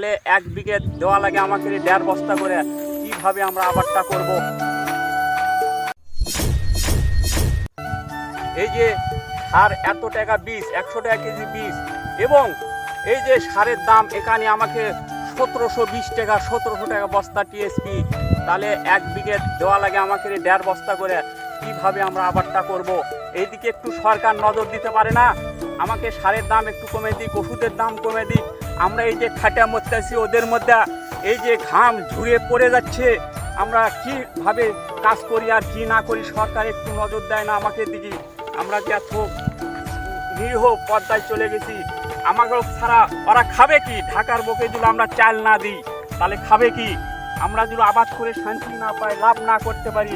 তাহলে এক বিঘে দেওয়া লাগে আমাকে দেড় বস্তা করে। কীভাবে আমরা আবারটা করব? এই যে সার এত টাকা বীজ, একশো টাকা কেজি বীজ, এবং এই যে সারের দাম এখানে আমাকে সতেরোশো বিশ টাকা, সতেরোশো টাকা বস্তা টিএসপি তাহলে এক বিঘে দেওয়া লাগে আমাকে দেড় বস্তা করে। কীভাবে আমরা আবারটা করব? এইদিকে একটু সরকার নজর দিতে পারে না? আমাকে সারের দাম একটু কমে দিক, ওষুধের দাম কমে দিক। আমরা এই যে খাটা মরতেছি ওদের মধ্যে এই যে ঘাম ঝুড়ে পড়ে যাচ্ছে, আমরা কীভাবে কাজ করি আর কি না করি, সরকার একটু নজর দেয় না আমাকে দিকে আমরা যে এত নিরীহ পর্দায় চলে গেছি, আমাকে ছাড়া ওরা খাবে কি? ঢাকার বুকে যদি আমরা চাল না দিই, তাহলে খাবে কি? আমরা যদি আবাদ করে শান্তি না পাই, লাভ না করতে পারি